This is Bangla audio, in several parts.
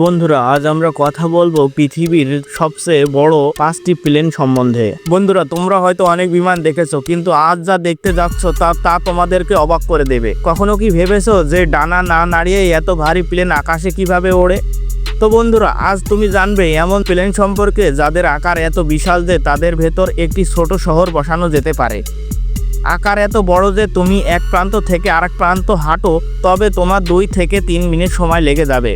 বন্ধুরা, আজ আমরা কথা বলব পৃথিবীর সবচেয়ে বড় পাঁচটি প্লেন সম্বন্ধে। বন্ধুরা, তোমরা হয়তো অনেক বিমান দেখেছ, কিন্তু আজ যা দেখতে যাচ্ছ তা তা তোমাদেরকে অবাক করে দেবে। কখনো কি ভেবেছো যে ডানা না নাড়িয়ে এত ভারী প্লেন আকাশে কীভাবে ওড়ে? তো বন্ধুরা, আজ তুমি জানবে, এমন প্লেন সম্পর্কে যাদের আকার এত বিশাল যে তাদের ভেতর একটি ছোট শহর বসানো যেতে পারে। আকার এত বড় যে তুমি এক প্রান্ত থেকে আরেক প্রান্ত হাঁটো, তবে তোমার দুই থেকে তিন মিনিট সময় লেগে যাবে।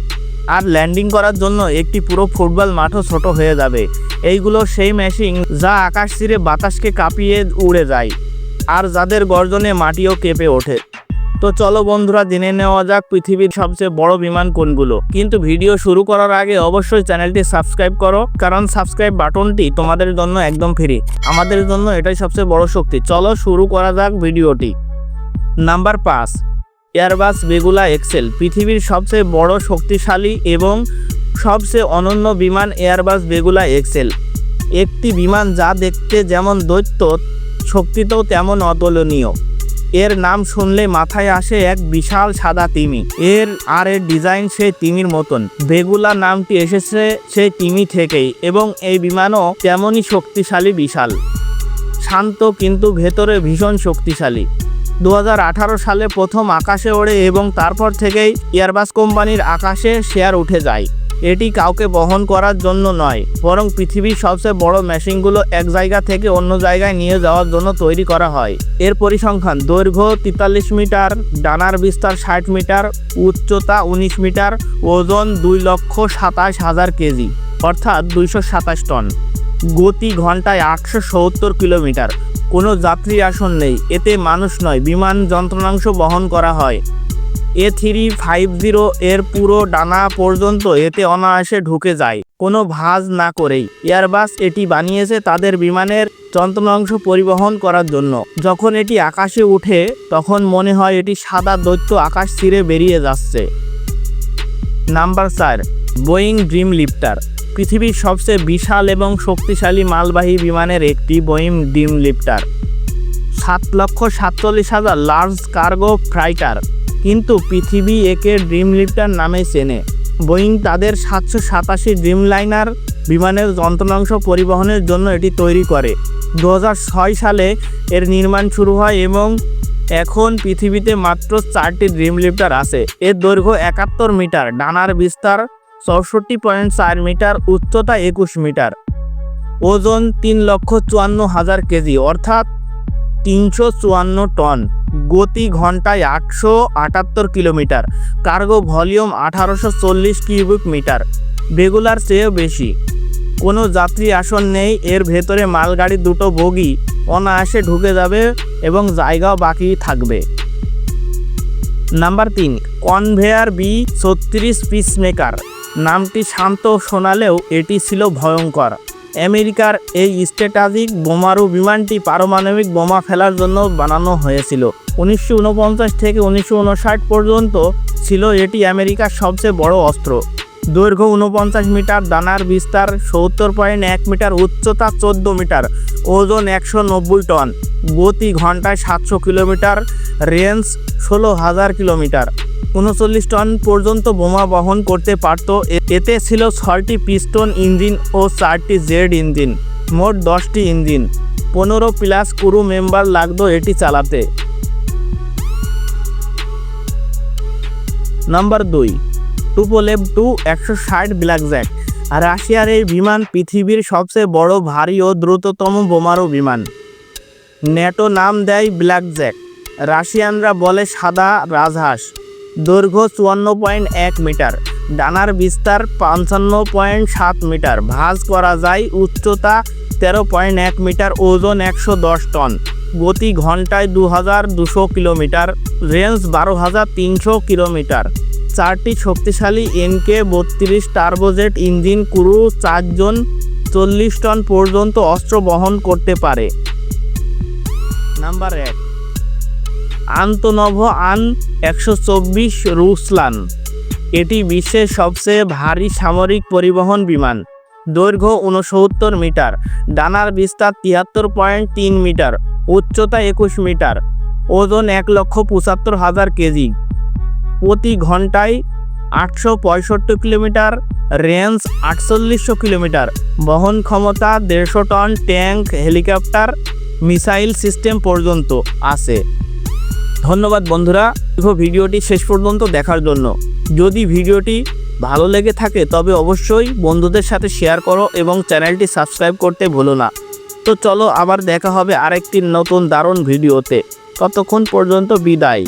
আর ল্যান্ডিং করার জন্য একটি পুরো ফুটবল মাঠও ছোট হয়ে যাবে। এইগুলো সেই মেশিন যা আকাশ ছিঁড়ে বাতাসকে কাঁপিয়ে উড়ে যায় আর যাদের গর্জনে মাটিও কেঁপে ওঠে। তো চলো বন্ধুরা, জেনে নেওয়া যাক পৃথিবীর সবচেয়ে বড় বিমান কোনগুলো। কিন্তু ভিডিও শুরু করার আগে অবশ্যই চ্যানেলটি সাবস্ক্রাইব করো, কারণ সাবস্ক্রাইব বাটনটি তোমাদের জন্য একদম ফ্রি আমাদের জন্য এটাই সবচেয়ে বড় শক্তি। চলো শুরু করা যাক ভিডিওটি। নাম্বার পাঁচ এয়ারবাস বেগুলা এক্সেল পৃথিবীর সবচেয়ে বড় শক্তিশালী এবং সবচেয়ে অনন্য বিমান এয়ারবাস বেগুলা এক্সেল একটি বিমান যা দেখতে যেমন দৈত্য, শক্তিতেও তেমন অতুলনীয়। এর নাম শুনলে মাথায় আসে এক বিশাল সাদা তিমি। এর আর এর ডিজাইন সেই তিমির মতন। বেগুলা নামটি এসেছে সেই তিমি থেকেই এবং এই বিমানও তেমনই শক্তিশালী বিশাল। শান্ত কিন্তু ভেতরে ভীষণ শক্তিশালী। দু হাজার আঠারো সালে প্রথম আকাশে ওড়ে এবং তারপর থেকেই এয়ারবাস কোম্পানির আকাশে শেয়ার উঠে যায়। এটি কাউকে বহন করার জন্য নয়, বরং পৃথিবীর সবচেয়ে বড় মেশিনগুলো এক জায়গা থেকে অন্য জায়গায় নিয়ে যাওয়ার জন্য তৈরি করা হয়। এর পরিসংখ্যান, দৈর্ঘ্য তেতাল্লিশ মিটার, ডানার বিস্তার ষাট মিটার, উচ্চতা উনিশ মিটার, ওজন দুই লক্ষ সাতাশ হাজার কেজি, অর্থাৎ দুইশো সাতাশ টন। গতি ঘন্টায় আটশো সত্তর কিলোমিটার কোনো যাত্রী আসন নেই। এতে মানুষ নয়, বিমান যন্ত্রাংশ বহন করা হয়। এ থ্রি ফাইভ জিরো এর পুরো ডানা পর্যন্ত এতে অনায়াসে ঢুকে যায়। কোনো ভাজ না করেই। এয়ারবাস এটি বানিয়েছে তাদের বিমানের যন্ত্রাংশ পরিবহন করার জন্য। যখন এটি আকাশে উঠে, তখন মনে হয় এটি সাদা দৈত্য আকাশ ছিঁড়ে বেরিয়ে যাচ্ছে। নাম্বার চার, বোয়িং ড্রিম লিফটার। পৃথিবীর সবচেয়ে বিশাল এবং শক্তিশালী মালবাহী বিমানের একটি বোয়িং ড্রিম লিফটার। সাত লক্ষ সাতচল্লিশ হাজার লার্জ কার্গো ফ্রাইটার কিন্তু পৃথিবী একে ড্রিম লিফটার নামে চেনে। বোয়িং তাদের সাতশো সাতাশি ড্রিম লাইনার বিমানের যন্ত্রাংশ পরিবহনের জন্য এটি তৈরি করে। দু হাজার ছয় সালে এর নির্মাণ শুরু হয় এবং এখন পৃথিবীতে মাত্র চারটি ড্রিম লিফটার আছে। এর দৈর্ঘ্য একাত্তর মিটার, ডানার বিস্তার চৌষট্টি পয়েন্ট চার মিটার, উচ্চতা একুশ মিটার। ওজন তিন লক্ষ চুয়ান্ন হাজার কেজি, অর্থাৎ তিনশো চুয়ান্ন টন। গতি ঘন্টায় আটশো আটাত্তর কিলোমিটার। কার্গো ভলিউম আঠারোশো চল্লিশ কিউবিক মিটার। রেগুলার চেয়েও বেশি। কোনো যাত্রী আসন নেই, এর ভেতরে মালগাড়ি দুটো বগি অনায়াসে ঢুকে যাবে এবং জায়গাও বাকি থাকবে। নাম্বার তিন কনভেয়ার বি ছত্রিশ পিস মেকার নামটি শান্ত শোনালেও এটি ছিল ভয়ঙ্কর। আমেরিকার এই স্ট্র্যাটাজিক বোমারু বিমানটি পারমাণবিক বোমা ফেলার জন্য বানানো হয়েছিল। উনিশশো উনপঞ্চাশ থেকে উনিশশো উনষাট পর্যন্ত ছিল এটি আমেরিকার সবচেয়ে বড় অস্ত্র। দৈর্ঘ্য উনপঞ্চাশ মিটার, দানার বিস্তার সত্তর পয়েন্ট এক মিটার, উচ্চতা চোদ্দ মিটার, ওজন একশো নব্বই টন, গতি ঘন্টায় সাতশো কিলোমিটার রেঞ্জ ষোলো হাজার কিলোমিটার। উনচল্লিশ টন পর্যন্ত বোমা বহন করতে পারত। এতে ছিল ছয়টি পিস্টন ইঞ্জিন ও চারটি জেড ইঞ্জিন, মোট দশটি ইঞ্জিন। পনেরো প্লাস ক্রু মেম্বার লাগতো এটি চালাতে। নাম্বার দুই। টুপোলেভ টু একশো ষাট ব্ল্যাক জ্যাক। রাশিয়ার এই বিমান পৃথিবীর সবচেয়ে বড়, ভারী ও দ্রুততম বোমারু বিমান। ন্যাটো নাম দেয় ব্ল্যাক জ্যাক। রাশিয়ানরা বলে সাদা রাজহাঁস। দৈর্ঘ্য চুয়ান্ন পয়েন্ট এক মিটার। ডানার বিস্তার পঞ্চান্ন পয়েন্ট সাত মিটার। ভাঁজ করা যায় উচ্চতা তেরো পয়েন্ট এক মিটার, ওজন একশো দশ টন। গতি ঘন্টায় দু হাজার দুশো কিলোমিটার। রেঞ্জ বারো হাজার তিনশো কিলোমিটার। চারটি শক্তিশালী এনকে বত্রিশ টার্বোজেট ইঞ্জিন ক্রু চারজন চল্লিশ টন পর্যন্ত অস্ত্র বহন করতে পারে। নাম্বার এক, আন্তনভ আন একশো চব্বিশ রুসলান এটি বিশ্বের সবচেয়ে ভারী সামরিক পরিবহন বিমান। দৈর্ঘ্য উনসত্তর মিটার, ডানার বিস্তার তিয়াত্তর পয়েন্ট তিন মিটার, উচ্চতা একুশ মিটার, ওজন এক লক্ষ পঁচাত্তর হাজার কেজি। প্রতি ঘন্টায় আটশো পঁয়ষট্টি কিলোমিটার, রেঞ্জ আটচল্লিশশো কিলোমিটার। বহন ক্ষমতা দেড়শো ton tank, helicopter, missile system পর্যন্ত আছে। ধন্যবাদ বন্ধুরা দীর্ঘ ভিডিওটি শেষ পর্যন্ত দেখার জন্য। যদি ভিডিওটি ভালো লেগে থাকে, তবে অবশ্যই বন্ধুদের সাথে শেয়ার করো এবং চ্যানেলটি সাবস্ক্রাইব করতে ভুলো না। তো চলো, আবার দেখা হবে আরেকটি নতুন দারুণ ভিডিওতে। ততক্ষণ পর্যন্ত বিদায়।